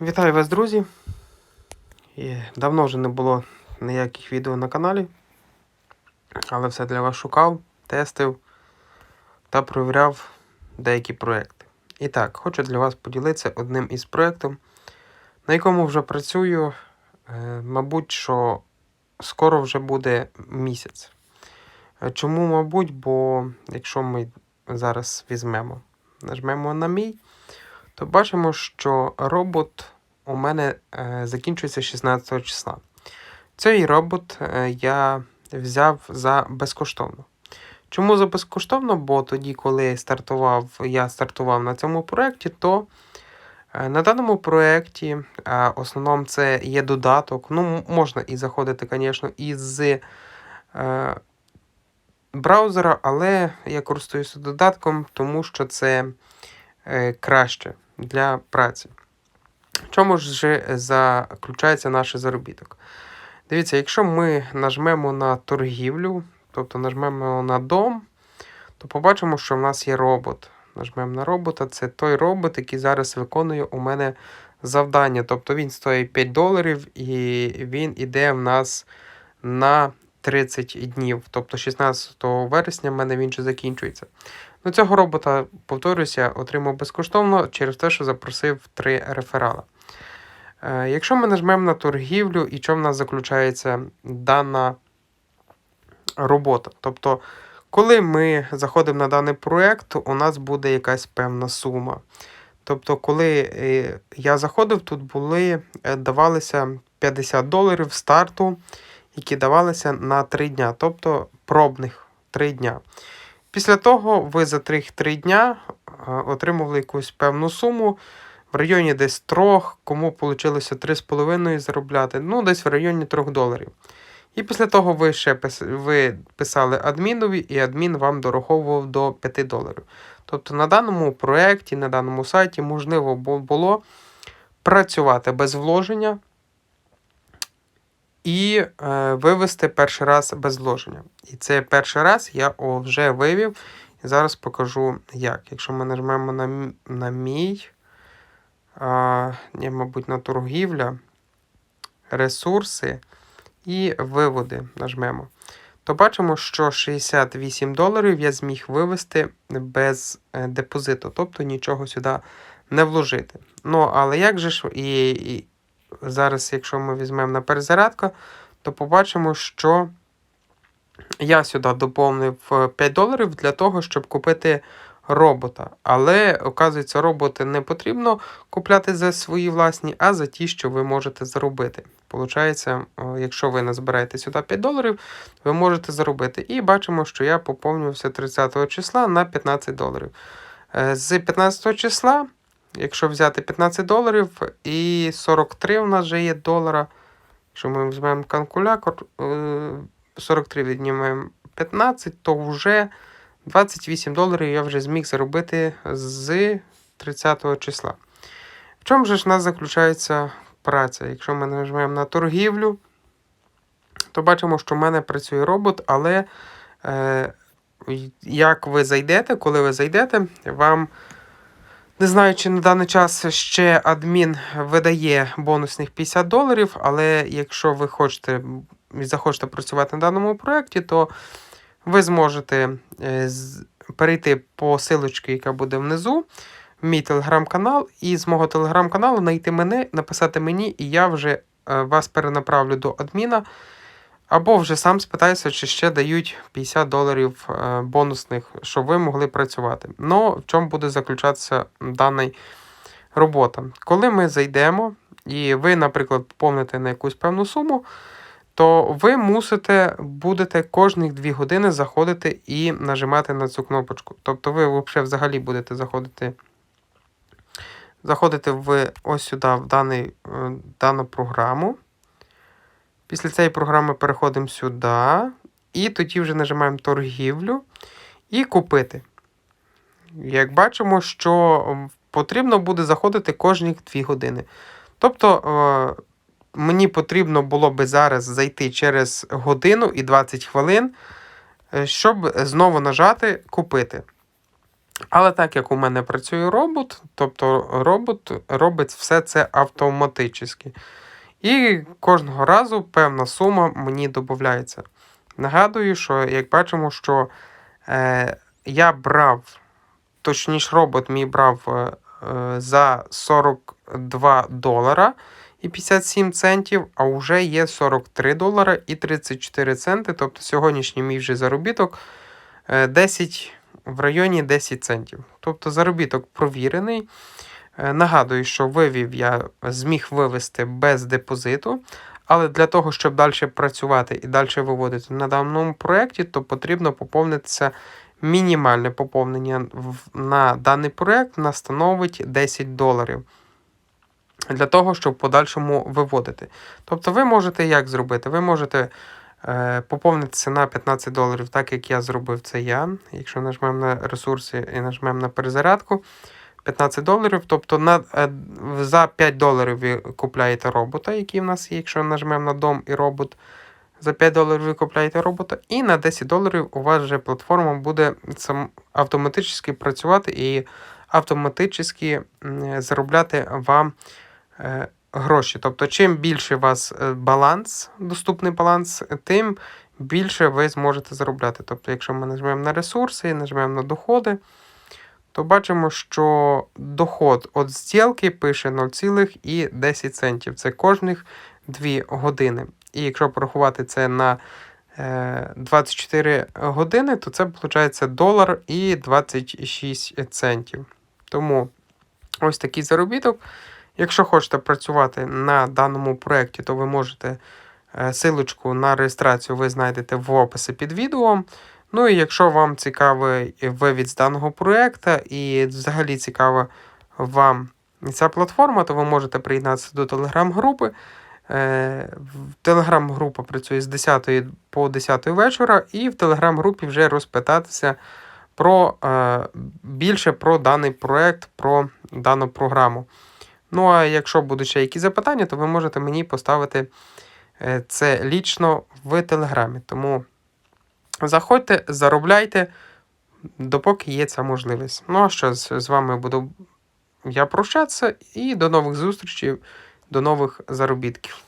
Вітаю вас, друзі! І давно вже не було ніяких відео на каналі, але все для вас шукав, тестив та провіряв деякі проекти. І так, хочу для вас поділитися одним із проєктів, на якому вже працюю, е, мабуть, що скоро вже буде місяць. Е, Чому, мабуть, бо якщо ми зараз візьмемо, нажмемо на мій, то бачимо, що робот у мене е, закінчується 16 числа. Цей робот е, я взяв за безкоштовно. Чому за безкоштовно? Бо тоді, коли стартував, я стартував на цьому проєкті, то е, на даному проєкті основному це є додаток. Ну, можна і заходити, звісно, із браузера, але я користуюся додатком, тому що це краще для праці. В чому ж заключається наш заробіток? Дивіться, якщо ми нажмемо на торгівлю, тобто нажмемо на дом, то побачимо, що в нас є робот. Нажмемо на робота, це той робот, який зараз виконує у мене завдання. Тобто він стоїть 5 доларів і він іде в нас на 30 днів. Тобто 16 вересня в мене він же закінчується. Ну, цього робота, повторюся, отримав безкоштовно через те, що запросив три реферала. Е, Якщо ми нажмемо на торгівлю, і що в нас заключається дана робота. Тобто, коли ми заходимо на даний проєкт, у нас буде якась певна сума. Тобто, коли е, я заходив, тут були, е, давалися 50 доларів старту, які давалися на 3 дня, тобто пробних 3 дня. Після того ви за 3, 3 дня е, отримували якусь певну суму в районі десь 3, кому вийшло 3,5 заробляти, ну десь в районі 3 доларів. І після того ви ще писали адмінові, і адмін вам дораховував до 5 доларів. Тобто на даному проєкті, на даному сайті можливо було працювати без вложення і е, вивести перший раз без вложення. І це перший раз я вже вивів. І зараз покажу як. Якщо ми нажмемо на, на мій, а, ні, мабуть, на торгівля, ресурси і виводи нажмемо. То бачимо, що 68 доларів я зміг вивести без е, депозиту, тобто нічого сюди не вложити. Ну, але як же ж і, і зараз, якщо ми візьмемо на перезарядку, то побачимо, що я сюди доповнив е, 5 доларів для того, щоб купити робота. Але, оказується, роботи не потрібно купляти за свої власні, а за ті, що ви можете заробити. Получається, якщо ви назбираєте сюди 5 доларів, ви можете заробити. І бачимо, що я поповнювався 30 числа на 15 доларів. Е, З 15 числа, якщо взяти 15 доларів і 43 у нас вже є долара. Якщо ми візьмемо калькулятор, е, 43 віднімаємо 15, то вже 28 доларів я вже зміг заробити з 30 числа. В чому ж у нас заключається праця? Якщо ми нажмемо на торгівлю, то бачимо, що в мене працює робот, але е, як ви зайдете, коли ви зайдете, вам. Не знаю, чи на даний час ще адмін видає бонусних 50 доларів, але якщо ви хочете і захочете працювати на даному проєкті, то ви зможете е, перейти по силочці, яка буде внизу, в мій телеграм-канал, і з мого телеграм-каналу знайти мене, написати мені, і я вже е, вас перенаправлю до адміна. Або вже сам спитаюся, чи ще дають 50 доларів е, бонусних, щоб ви могли працювати. Ну, в чому буде заключатися дана робота? Коли ми зайдемо, і ви, наприклад, поповните на якусь певну суму, то ви мусите будете кожні 2 години заходити і нажимати на цю кнопочку. Тобто ви взагалі будете заходити, заходити в ось сюди, в даний, е, дану програму. Після цієї програми переходимо сюди, і тоді вже нажимаємо торгівлю і купити. Як бачимо, що потрібно буде заходити кожні 2 години. Тобто е, мені потрібно було би зараз зайти через годину і 20 хвилин, е, щоб знову нажати купити. Але так як у мене працює робот, тобто робот робить все це автоматично. І кожного разу певна сума мені додається. Нагадую, що як бачимо, що е, я брав, точніше, робот мій брав е, е, за 42 долара і 57 центів, а вже є 43 долара і 34 центи. Тобто сьогоднішній мій вже заробіток е, 10 в районі 10 центів. Тобто заробіток провірений. Е, Нагадую, що вивів я зміг вивести без депозиту, але для того, щоб далі працювати і далі виводити на даному проєкті, то потрібно поповнитися мінімальне поповнення на даний проєкт на становить 10 доларів. Для того, щоб в подальшому виводити. Тобто ви можете як зробити? Ви можете е, поповнитися на 15 доларів, так як я зробив це я. Якщо нажмемо на ресурси і нажмемо на перезарядку, 15 доларів. Тобто на, е, за 5 доларів ви купляєте робота, який в нас є, якщо нажмемо на дом і робот. За 5 доларів ви купляєте робота, і на 10 доларів у вас вже платформа буде автоматично працювати і автоматично заробляти вам е, гроші. Тобто, чим більше у вас е, баланс, доступний баланс, тим більше ви зможете заробляти. Тобто, якщо ми нажмемо на ресурси нажмемо на доходи, то бачимо, що доход від зділки пише 0,10 центів. Це кожних 2 години. І якщо порахувати це на е, 24 години, то це виходить долар і 26 центів. Тому ось такий заробіток. Якщо хочете працювати на даному проєкті, то ви можете е, силочку на реєстрацію ви знайдете в описі під відео. Ну і якщо вам цікавий вивід з даного проєкту і взагалі цікава вам ця платформа, то ви можете приєднатися до телеграм-групи. Е, Телеграм-група працює з 10 по 10 вечора, і в телеграм-групі вже розпитатися про е, більше про даний проєкт, про дану програму. Ну, а якщо будуть ще якісь запитання, то ви можете мені поставити е, це лічно в Телеграмі. Тому заходьте, заробляйте, допоки є ця можливість. Ну а що, з, вами буду я прощатися і до нових зустрічей, до нових заробітків.